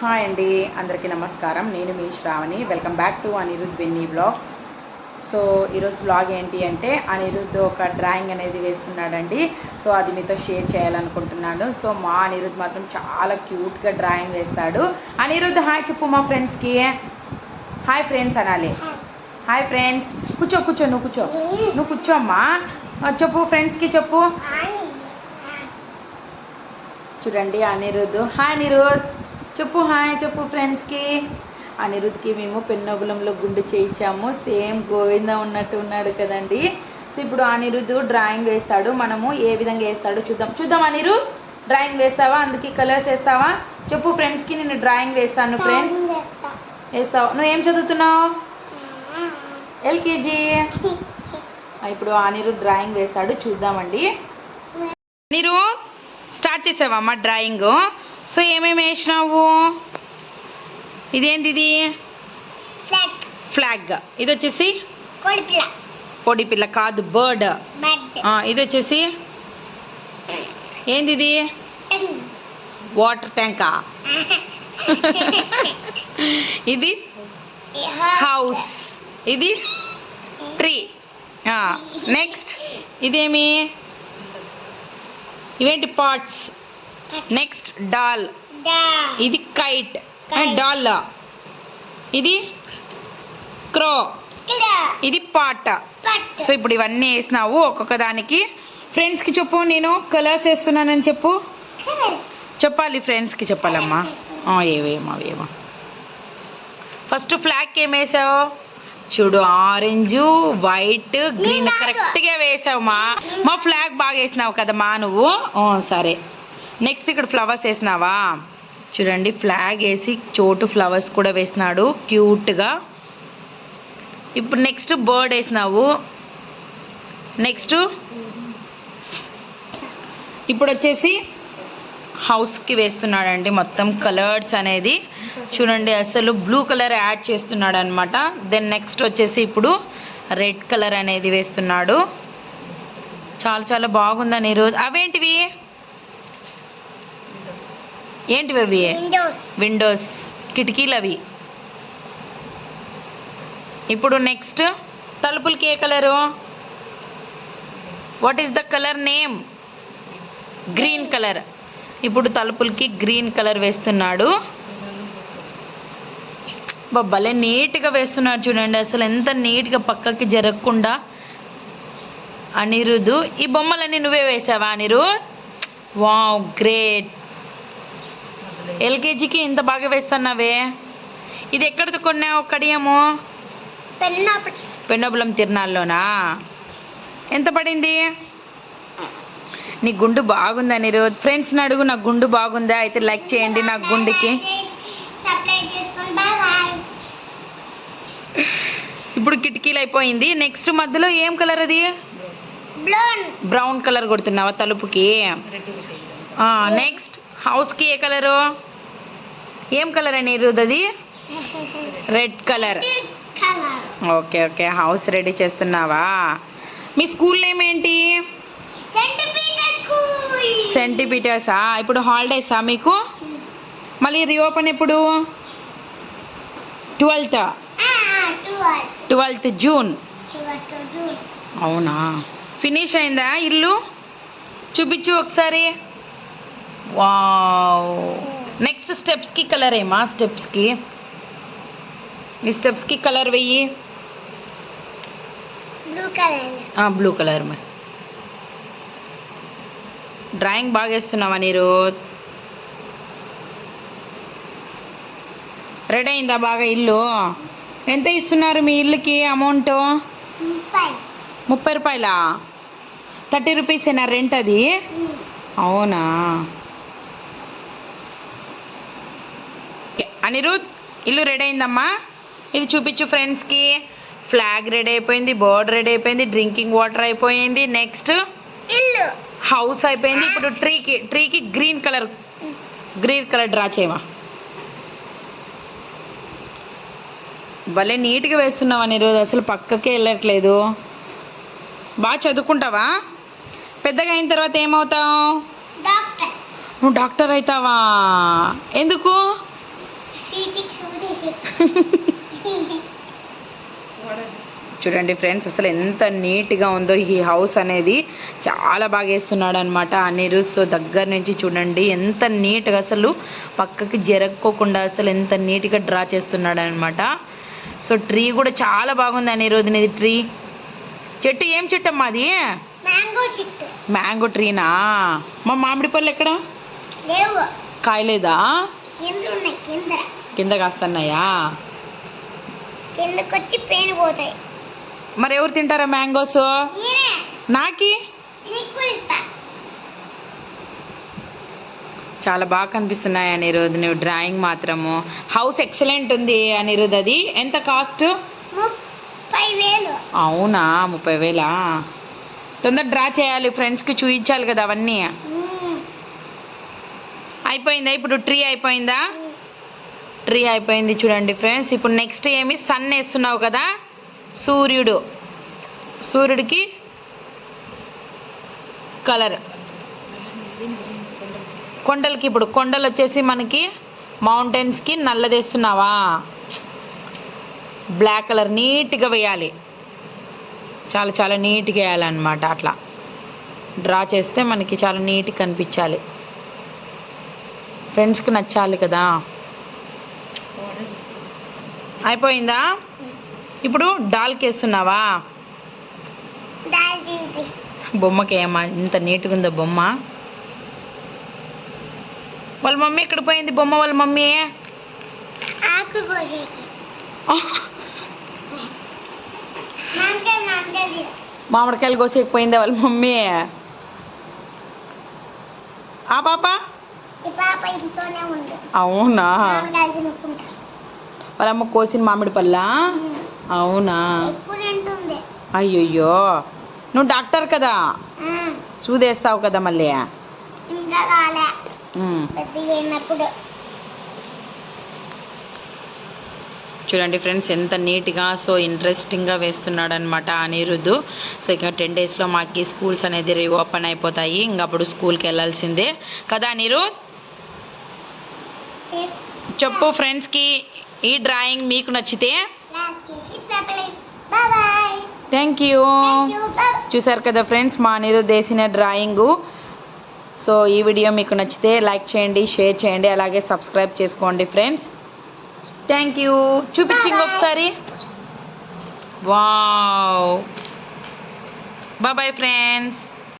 Hi అండి అందరికీ నమస్కారం. నేను మీ Shravani. Welcome back to Anirudh Venni blogs so ఈరోజు బ్లాగ్ ఏంటి అంటే అనిరుద్ ఒక డ్రాయింగ్ అనేది వేస్తున్నాడండి. సో అది మీతో షేర్ చేయాలనుకుంటున్నాను. సో మా అనిరుద్ మాత్రం చాలా క్యూట్గా డ్రాయింగ్ వేస్తాడు. అనిరుద్ హాయ్ చెప్పు మా ఫ్రెండ్స్కి హాయ్ ఫ్రెండ్స్ అనాలి. హాయ్ ఫ్రెండ్స్ కూర్చో కూర్చో నువ్వు కూర్చో. నువ్వు కూర్చోమ్మా ఆ, చెప్పు ఫ్రెండ్స్కి చెప్పు. చూడండి అనిరుద్ హాయ్ అనిరుద్ చెప్పు హాయ్ చెప్పు ఫ్రెండ్స్కి. అనిరుద్కి మేము పెన్నోగులంలో గుండు చేయించాము. సేమ్ గోవింద ఉన్నట్టు ఉన్నాడు కదండి. సో ఇప్పుడు అనిరుద్ డ్రాయింగ్ వేస్తాడు. మనము ఏ విధంగా వేస్తాడో చూద్దాం. చూద్దాం అనిరు డ్రాయింగ్ వేస్తావా? అందుకే కలర్స్ వేస్తావా? చెప్పు ఫ్రెండ్స్కి నేను డ్రాయింగ్ వేస్తాను ఫ్రెండ్స్. వేస్తావు? నువ్వు ఏం చదువుతున్నావు? ఎల్కేజీ. ఇప్పుడు అనిరు డ్రాయింగ్ వేస్తాడు. చూద్దామండి. నీరు స్టార్ట్ చేసావమ్మా డ్రాయింగ్? సో ఏమేమి వేసినావు? ఇదేంటి ఇది? ఫ్లాగ్ ఇది వచ్చేసి? కోడి పిల్ల కాదు బర్డ్. ఇది వచ్చేసి? ఏంది ఇది? వాటర్ ట్యాంకా? ఇది? హౌస్. ఇది? ట్రీ. నెక్స్ట్. ఇదేమి? ఇవేంటి పాట్స్ నెక్స్ట్ డాల్ ఇది కైట్ డాల్ ఇది క్రో ఇది పాట సో ఇప్పుడు ఇవన్నీ వేసినావు ఒక్కొక్క దానికి. ఫ్రెండ్స్కి చెప్పు నేను కలర్స్ వేస్తున్నానని చెప్పు. చెప్పాలి ఫ్రెండ్స్కి చెప్పాలమ్మా. ఏవేమో అవేమో ఫస్ట్ ఫ్లాగ్కి ఏం వేసావు? చూడు ఆరెంజ్ వైట్ గ్రీన్ కరెక్ట్గా వేసావు మా. మా ఫ్లాగ్ బాగా వేసినావు కదా మా నువ్వు సరే. నెక్స్ట్ ఇక్కడ ఫ్లవర్స్ వేసినావా? చూడండి ఫ్లాగ్ వేసి చోటు ఫ్లవర్స్ కూడా వేసినాడు. క్యూట్గా ఇప్పుడు నెక్స్ట్ బర్డ్ వేసినావు. నెక్స్ట్ ఇప్పుడు వచ్చేసి హౌస్కి వేస్తున్నాడండి మొత్తం కలర్స్ అనేది. చూడండి అసలు బ్లూ కలర్ యాడ్ చేస్తున్నాడు అనమాట దెన్ నెక్స్ట్ వచ్చేసి ఇప్పుడు రెడ్ కలర్ అనేది వేస్తున్నాడు. చాలా చాలా బాగుందని ఈరోజు అవేంటివి? ఏంటివి అవి విండోస్. కిటికీలు అవి. ఇప్పుడు నెక్స్ట్ తలుపులకి ఏ colour? What is the colour name green colour ఇప్పుడు తలుపులకి గ్రీన్ కలర్ వేస్తున్నాడు. భలే నీట్గా వేస్తున్నాడు చూడండి. అసలు ఎంత నీట్గా పక్కకి జరగకుండా అనిరుదు. ఈ బొమ్మలన్నీ నువ్వే వేసావా అనిరు? వావ్ గ్రేట్ ఎల్కేజీకి ఇంత బాగా వేస్తున్నావే? ఇది ఎక్కడ కొన్నావు కడియము? పెన్ను పెన్నోబులం తిరునాళ్ళలోనా? ఎంత పడింది? నీ గుండు బాగుందని రోజు ఫ్రెండ్స్ని అడుగు నా గుండు బాగుందా? అయితే లైక్ చేయండి నా గుండుకి. ఇప్పుడు కిటికీలు అయిపోయింది నెక్స్ట్ మధ్యలో ఏం కలర్ అది? బ్రౌన్ కలర్ కొడుతున్నావా తలుపుకి? నెక్స్ట్ హౌస్కి ఏ కలరు ఏం కలర్ అని ఈరోజు అది red colour okay okay house ready చేస్తున్నావా? మీ స్కూల్ నేమ్ ఏంటి? సెంటీమీటర్ ఇప్పుడు హాలిడేసా మీకు? మళ్ళీ రీఓపెన్ ఎప్పుడు? ట్వెల్త్ ట్వెల్త్ జూన్ అవునా? ఫినిష్ అయిందా ఇల్లు? చూపించు ఒకసారి. వావ్. నెక్స్ట్ స్టెప్స్కి కలర్ ఏమా? స్టెప్స్కి ఈ స్టెప్స్కి కలర్ వెయ్యి. బ్లూ కలర్ డ్రాయింగ్ బాగా వేస్తున్నావా నీరు రెడీ అయిందా బాగా ఇల్లు? ఎంత ఇస్తున్నారు మీ ఇల్లుకి అమౌంట్ ముప్పై. ముప్పై రూపాయలా? థర్టీ రూపీసేనా రెంట్ అది? అవునా? అనిరుద్ ఇల్లు రెడీ అయిందమ్మా? ఇది చూపించు ఫ్రెండ్స్కి ఫ్లాగ్ రెడీ అయిపోయింది బోర్డ్ రెడీ అయిపోయింది డ్రింకింగ్ వాటర్ అయిపోయింది. నెక్స్ట్ హౌస్ అయిపోయింది. ఇప్పుడు ట్రీకి ట్రీకి green colour green colour draw చేయమా? భలే నీట్గా వేస్తున్నావా ఈరోజు అసలు పక్కకే వెళ్ళట్లేదు. బాగా చదువుకుంటావా? పెద్దగా అయిన తర్వాత ఏమవుతావు? డాక్టర్. నువ్వు డాక్టర్ అవుతావా? ఎందుకు? చూడండి ఫ్రెండ్స్ అసలు ఎంత నీట్గా ఉందో ఈ హౌస్ అనేది. చాలా బాగా వేస్తున్నాడు అనమాట అనిరుద్ సో దగ్గర నుంచి చూడండి ఎంత నీట్గా అసలు పక్కకి జరగకోకుండా అసలు ఎంత నీట్గా డ్రా చేస్తున్నాడు అనమాట సో ట్రీ కూడా చాలా బాగుంది అనిరుద్ ఇది ట్రీ. చెట్టు ఏం చెట్టు అమ్మా అది? మ్యాంగో ట్రీనా? మా మామిడి పళ్ళు ఎక్కడ? కాయలేదా? కింద కాస్తున్నాయా? కిందకొచ్చి పేను పోతాయి. మరి ఎవరు తింటారా మ్యాంగోస్? నాకి? చాలా బాగా కనిపిస్తున్నాయి అనిరుద్ నువ్వు డ్రాయింగ్ మాత్రము. హౌస్ ఎక్సలెంట్ ఉంది అనిరుద్ అది. ఎంత కాస్ట్? అవునా ముప్పై వేలా తొందర డ్రా చేయాలి ఫ్రెండ్స్కి చూపించాలి కదా అవన్నీ. అయిపోయిందా? ఇప్పుడు ట్రీ అయిపోయిందా? ట్రీ అయిపోయింది చూడండి ఫ్రెండ్స్. ఇప్పుడు నెక్స్ట్ ఏమి సన్ వేస్తున్నావు కదా? సూర్యుడు. సూర్యుడికి కలర్ కొండలకి ఇప్పుడు కొండలు వచ్చేసి మనకి మౌంటైన్స్కి నల్లదేస్తున్నావా? బ్లాక్ కలర్ నీట్గా వేయాలి. చాలా చాలా నీట్గా వేయాలన్నమాట అట్లా. డ్రా చేస్తే మనకి చాలా నీట్గా కనిపించాలి. ఫ్రెండ్స్కి నచ్చాలి కదా? అయిపోయిందా? ఇప్పుడు డాల్కి వేస్తున్నావా బొమ్మకి ఏమా ఇంత నీట్గా ఉందో బొమ్మ? వాళ్ళ మమ్మీ ఎక్కడ పోయింది బొమ్మ వాళ్ళ మమ్మీ? మామిడికాయలు కోసేకపోయిందా వాళ్ళ మమ్మీ? ఆ పాప? అవునా? మామిడికాయలు తినుకుంటా వాళ్ళ అమ్మ కోసిన మామిడి పళ్ళా? అవునా? అయ్యయ్యో. నువ్వు డాక్టర్ కదా? మ్మ్. సూదేస్తావు కదా మళ్ళీ? చూడండి ఫ్రెండ్స్ ఎంత నీట్గా సో ఇంట్రెస్టింగ్గా వేస్తున్నాడు అనమాట అనిరుద్ధు. సో ఇక టెన్ డేస్లో మాకు స్కూల్స్ అనేది రీఓపెన్ అయిపోతాయి. ఇంక అప్పుడు స్కూల్కి వెళ్ళాల్సిందే. కదా అనిరుద్ చెప్పు ఫ్రెండ్స్కి. ఈ డ్రాయింగ్ మీకు నచ్చితే థ్యాంక్ యూ చూసారు కదా ఫ్రెండ్స్ మా అనిరుద్ వేసిన డ్రాయింగు. సో ఈ వీడియో మీకు నచ్చితే లైక్ చేయండి షేర్ చేయండి అలాగే సబ్స్క్రైబ్ చేసుకోండి ఫ్రెండ్స్. థ్యాంక్ యూ చూపించి ఇంకొకసారి వావ్ బాయ్ ఫ్రెండ్స్